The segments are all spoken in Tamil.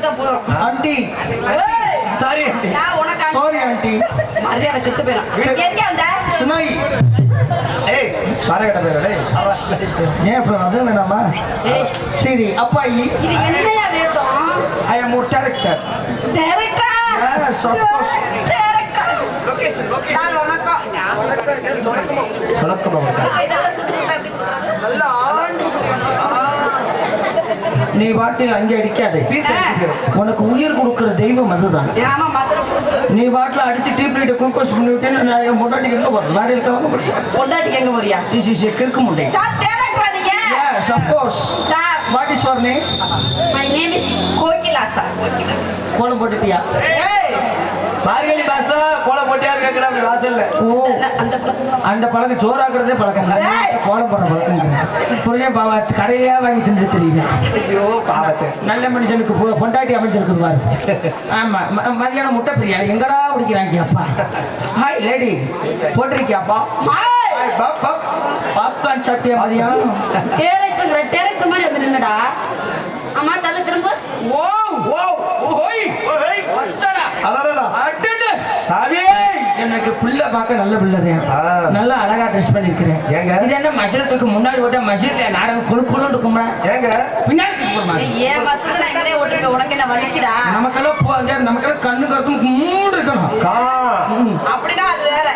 வச்சா போதும். ஆண்டி. Sorry aunty. நான் உனக்கு சாரி ஆண்டி. மரியாதை கெட்டு போயிடும் எங்க வந்த? சுனாய் ஏய் பாரகட்ட பேர டேய். ஏன் அப்புறம் அது வேணாமா ஏய், சரி அப்பாயி. இது என்னையா வேஷம்? ஐ எம் ஒரு கேரக்டர் டேரக்டா Yes, of course. டேரக்டா சார் வணக்கம். சொலக்கமா இருக்கா இதெல்லாம் நீ பாட்டில் அங்கே அடிக்காதே. உனக்கு உயிர் கொடுக்கிற தெய்வம் அதுதான். நீ பாட்டில் அடிச்சு டீப் லைட் குளுக்கோஸ் பண்ணி விட்டேன்னு நான் என் பொண்டாட்டிக்கு எங்க போறேன் லாரியில் வாங்க முடியும் பொண்டாட்டிக்கு எங்க போறியா? திஸ் இஸ் கிறுக்கு முண்டை. Course sir what is your name my name is Kokila sir கோலம் போட்டுட்டியா? ஏய் மார்கழி மாசம் கோலம் போட்டியா கேக்குறாங்க வாசல்ல. அந்த பழக்கம் அந்த பழக்கம். சோறாக்குறதே பழக்கம். கோலம் போடுற பழக்கம் புரியும் பாவா கடையிலே வாங்கி தின்னு தெரியுது? ஐயோ பாவத்தை. நல்ல மனுஷனுக்கு பொண்டாட்டி அமைஞ்சிருக்குது பாரு. ஆமா மதியானம் முட்டை பிரியா எங்கடா குடிக்கிறாங்க அப்பா ஹாய். லேடி போட்டிருக்கியாப்பா. பாப்கார்ன் சாப்பிட்டியா மதியம்? டேரக்டர்ங்கிற டேரக்டர் மாதிரி வந்து நின்னுடா அம்மா தலை திரும்ப. ஓ ஓ ஓய் ஓய் அச்சடா. அடடடா. அடடே சாமி. எனக்கு புள்ள பார்க்க நல்ல பிள்ளைதான் ஆ. நல்லா அழகா ட்ரெஸ் பண்ணிருக்கிறேன் ஏங்க? இது என்ன மசரத்துக்கு முன்னாடி ஓட்ட மசூர்ல நாடகம் குழு குழுன்னு இருக்கும்டா. ஏங்க? பின்னாடி ஏன் பசங்க நான் இங்கே ஓட்டுருக்க? உனக்கு என்ன வலிக்குதா? நமக்கெல்லாம் போ நமக்கெல்லாம் கண்ணு கருத்தும் மூணு இருக்கணும். கா. ம். அப்படின்னா அது வேற.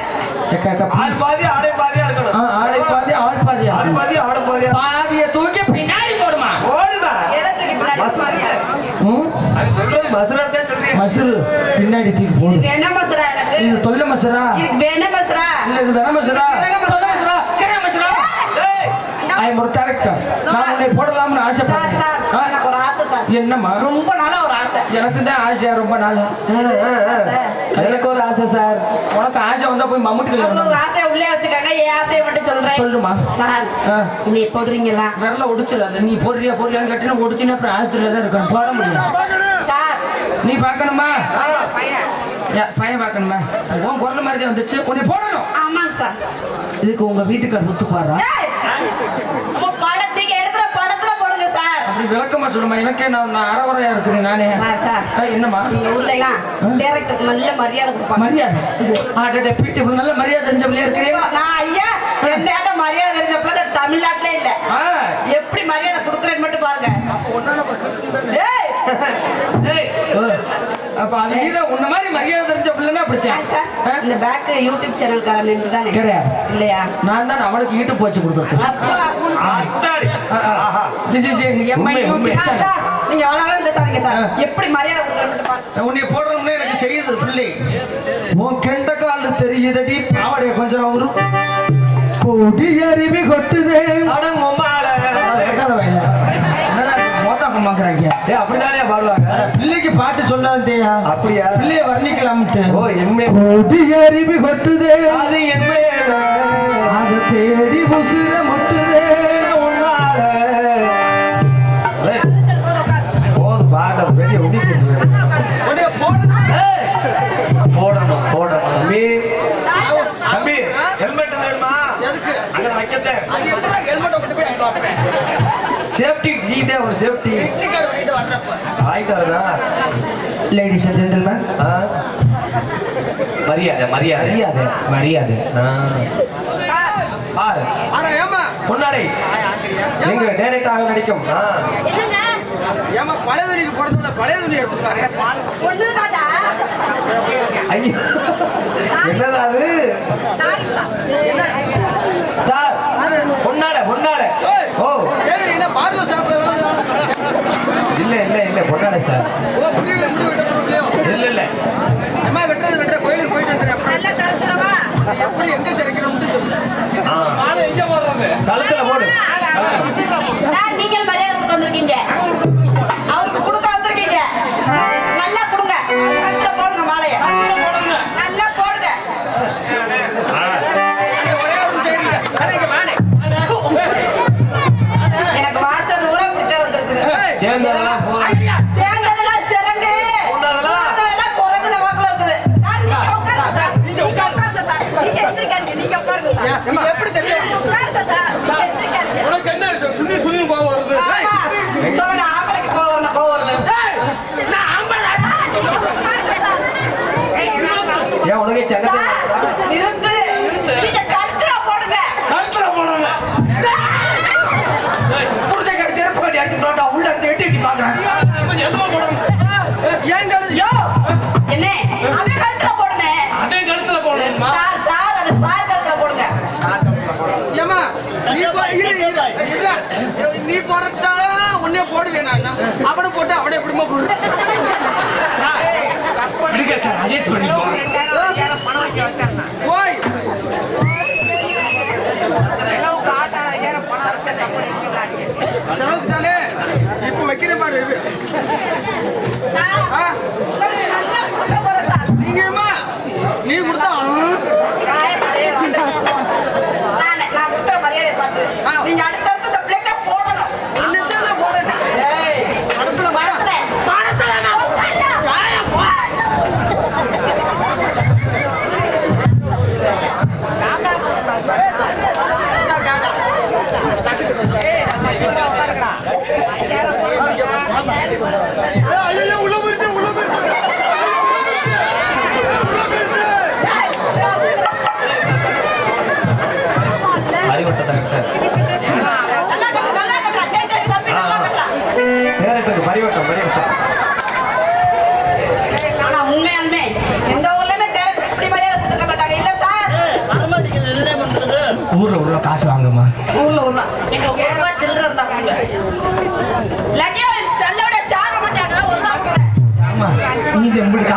ஆள். பாதி ஆடை பாதியா இருக்கணும். ஆளை பாதி ஆள் பாதி ஆள் பாதி ஆடு பாதியா பாதிய தூக்கி பின்னாடி போடுமா ஓடுமா எதை தூக்கி பின்னாடி மசுரா ம்? அது சொல்றது மசுரா பின்னாடி தூக்கி போடு. இதுக்கு என்ன மசுரா எனக்கு? இது தொல்லை மசூரா. என்ன மசுரா? இல்ல இது மசூரா. தொல்லை மசூரா. கிர மசூரா. ஏய். ஐ எம் ஒரு டேரக்டர் நான் உன்னை போடலாம்னு சார் ஆசைப்படுறேன் சார் எனக்கு ஒரு ஆசை சார். என்னம்மா? ரொம்ப நாளா ஒரு ஆசை. எனக்கு தான் ஆசையா ரொம்ப நாள்? எனக்கு ஒரு ஆசை சார். உனக்கு ஆசை வந்தா போய் மம்முட்டி கல்யாணம் ஒரு ஆசையை உள்ளே வச்சுக்கோங்க என் ஆசையை மட்டும் சொல்றேன்? சொல்லுமா. சார். நீ போடுறீங்களா? விரல ஒடிச்சிடாத. நீ போடுறியா போடுறியான்னு கேட்டீங்கன்னா ஒடிச்சினா அப்புறம் ஆஸ்திரியில தான் இருக்கணும். போட முடியும் நீ பார்க்கணுமா? பையன் பார்க்கணுமா? உன் குரல் மாதிரி வந்துச்சு உன்னை போடணும். ஆமாங்க சார் இதுக்கு உங்க வீட்டுக்கார் ஒத்து பாடுறா படத்துக்கு எடுக்கிற படத்துல போடுங்க சார் அப்படி விளக்கமா சொல்லுமா? எனக்கே நான் நான் அறகுறையா இருக்கிறேன் நானே. சார் என்னம்மா? எங்க ஊர்ல எல்லாம் டேரக்டருக்கு நல்ல மரியாதை கொடுப்பாங்க. மரியாதை? ஆட்டே பீட்டி நல்ல மரியாதை தெரிஞ்சவங்களே இருக்கிறேன் நான் ஐயா எந்த மரியாதை தெரிஞ்சப்பல தமிழ்நாட்டுல இல்ல. எப்படி மரியாதை கொடுக்குறேன்னு மட்டும் பாருங்க. அப்ப அது உன்ன மாதிரி மரியாதை தெரிஞ்ச பிள்ளைன்னா ஆ, அப்படித்தான் சார்? இந்த பேக் யூடியூப் சேனல்காரன் தானே கிடையாது. இல்லையா? நான் தான் அவனுக்கு ஈட்டு போச்சு கொடுத்துருக்கேன் நீங்க எவ்வளவு பேசாதீங்க சார். எப்படி மரியாதை உன்னை போடுறோம்னு எனக்கு செய்யுது பிள்ளை. உன் கெண்ட காலு தெரியுதடி பாவடைய கொஞ்சம் அவரு. கொடி அருவி கொட்டுதே. அடங்கும்மால கும்மாக்குறாங்க ஏய் அப்படிதானே பாடுவாங்க? பிள்ளைக்கு பாட்டு சொல்லாதேயா? அப்படியா? பிள்ளைய வர்ணிக்கலாம்ட்டு. ஓ என்மே கொடி அருவி கொட்டுதே. அது என்மையில அதை தேடி உசுர முட்டுதே. உன்னால. ஏய், போதும் பாட்ட பெரிய ஏய், போடணும் போடணும். தம்பி தம்பி ஹெல்மெட் வேணுமா? எதுக்கு? அங்க வைக்கத்தே. அது எப்படி ஹெல்மெட்டை கொண்டு போய் சேஃப்டி கீதே ஒரு சேஃப்டி ஆயிட்டாருடா லேடிஸ் அண்ட் ஜென்டில்மேன் மரியாதை மரியாதை. மரியாதை. மரியாதை. ஏமா பொன்னாடை எங்க டைரக்டாக நடிக்கும். ஆ. என்னங்க? ஏமா பழைய துணிக்கு போடுறதுல பழைய துணி எடுத்துக்காரு ஒண்ணு காட்டா ஐயோ. என்னடா அது? சார் பொன்னாடை பொன்னாடை ஓ சரி என்ன பார்ல சாப்பிட இல்ல இல்ல இல்ல பொன்னாடை சார். இல்ல இல்ல. உடனே போடுவேன் நான். அவனை போட்டு அவனை எப்படிமா போடுறேன் செலவுக்கு தானே இப்ப வைக்கிற மாதிரி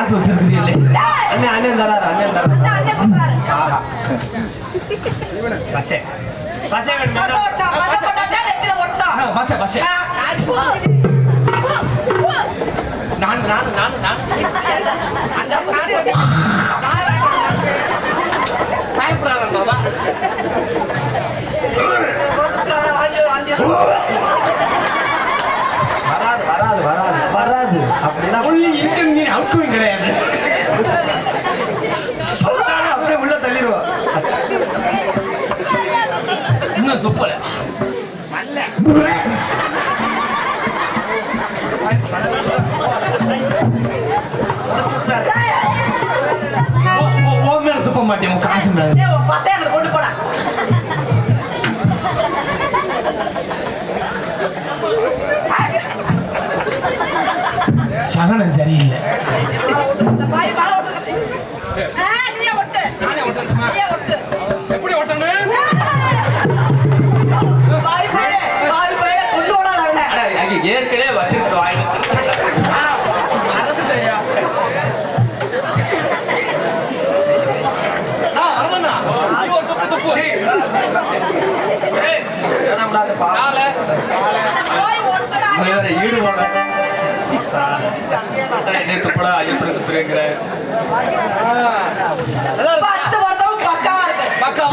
காசு வச்சிருக்கிறீங்களே அண்ணன் அண்ணன் தராரு அண்ணன் தராரு பசே. பசே பசே பசே நான் நான் நான் நான் பயப்படாத பாபா. வராது வராது வராது வராது. அப்படின்னா ஒர்க்கும் கிடையாது. அப்படியே உள்ள தள்ளிடுவா இன்னும் துப்பல. ஓ துப்ப மாட்டேன் காசு மேல. ஏற்கனவே வச்சிருக்கோம் ஈடுபாடு. நேற்று படம் ஐயப்படுத்து பிரியுங்கிற. பத்து வருடம் பக்கா பக்கா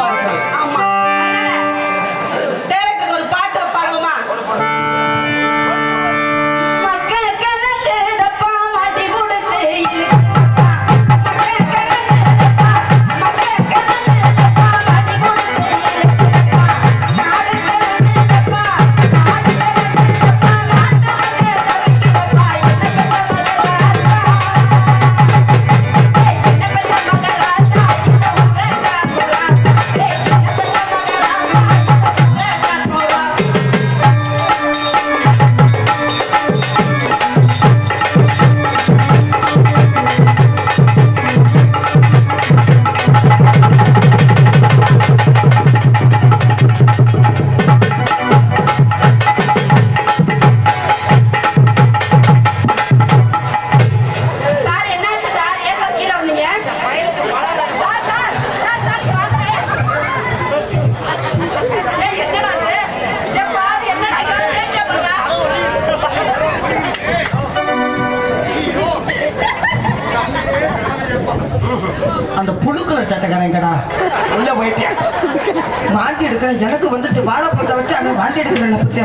இருக்கிறேன் எனக்கு வந்துட்டு வாழைப்பழத்தை வச்சு அவன் வாந்தி எடுக்கிறேன் பத்தியா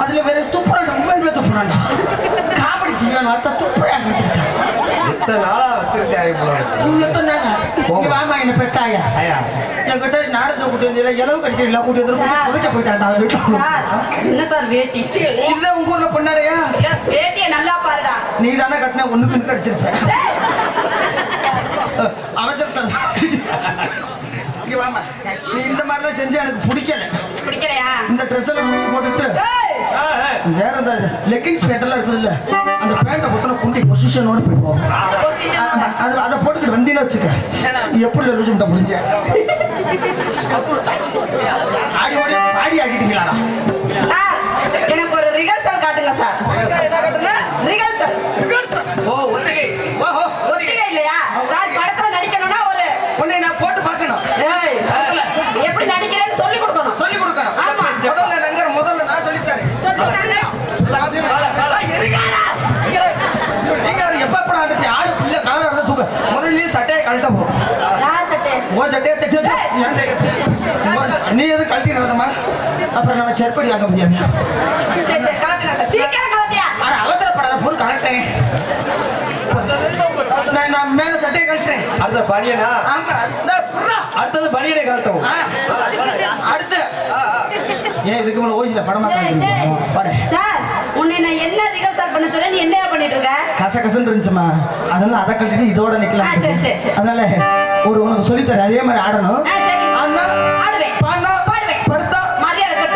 அதுல வேற துப்புறான் ரொம்ப என்ன காமெடி செய்யணும் வார்த்தை துப்புறான் எத்தனை நாளா வச்சிருக்கேன் வாமா என்ன பெத்தாயா என்கிட்ட நாடகத்தை கூட்டு வந்து இலவு கடிச்சிடலாம் கூட்டு வந்து என்ன சார் வேட்டி இல்ல உங்க ஊர்ல பொண்ணாடையா வேட்டிய நல்லா பாருடா. நீ தானே கட்டின ஒண்ணுக்கு கடிச்சிருப்ப நீ இந்த மாதிரி எல்லாம் செஞ்சு எனக்கு பிடிக்கல. பிடிக்கலையா? இந்த ட்ரெஸ் எல்லாம் போட்டுட்டு வேற இந்த லெக்கின்ஸ் பேண்ட் எல்லாம் இருக்குது இல்ல அந்த பேண்ட பொத்தன குண்டி பொசிஷனோட போய் போவோம் அது அதை போட்டுக்கிட்டு வந்தீங்கன்னா வச்சுக்க எப்படி லூசும்ட்ட முடிஞ்ச? ஆடி ஓடி ஆடி ஆக்கிட்டீங்களா சட்டையை கழட்ட போகும் உன் சட்டையை தைச்சு நீ எதுவும் கழட்டி நடந்தமா அப்புறம் நம்ம செருப்படி ஆக முடியாது அவசரப்படாத பொருள் கழட்டேன் நான் மேல சட்டையை கழட்டேன் அடுத்த பனியனா. அடுத்தது பனியனை கழட்டும் ஆ. அடுத்து ஏன் இதுக்கு மேல ஓசில படமா. பாரு. சார் உன்னை நான் என்ன ரிகர்சல் பண்ண சொல்ல நீ என்ன பண்ணிட்டு இருக்க? கச கசன்னு இருந்துச்சுமா அதனால அதை கழட்டிட்டு இதோட நிக்கலாம். அதனால ஒரு உனக்கு சொல்லித்தரேன். அதே மாதிரி ஆடணும்.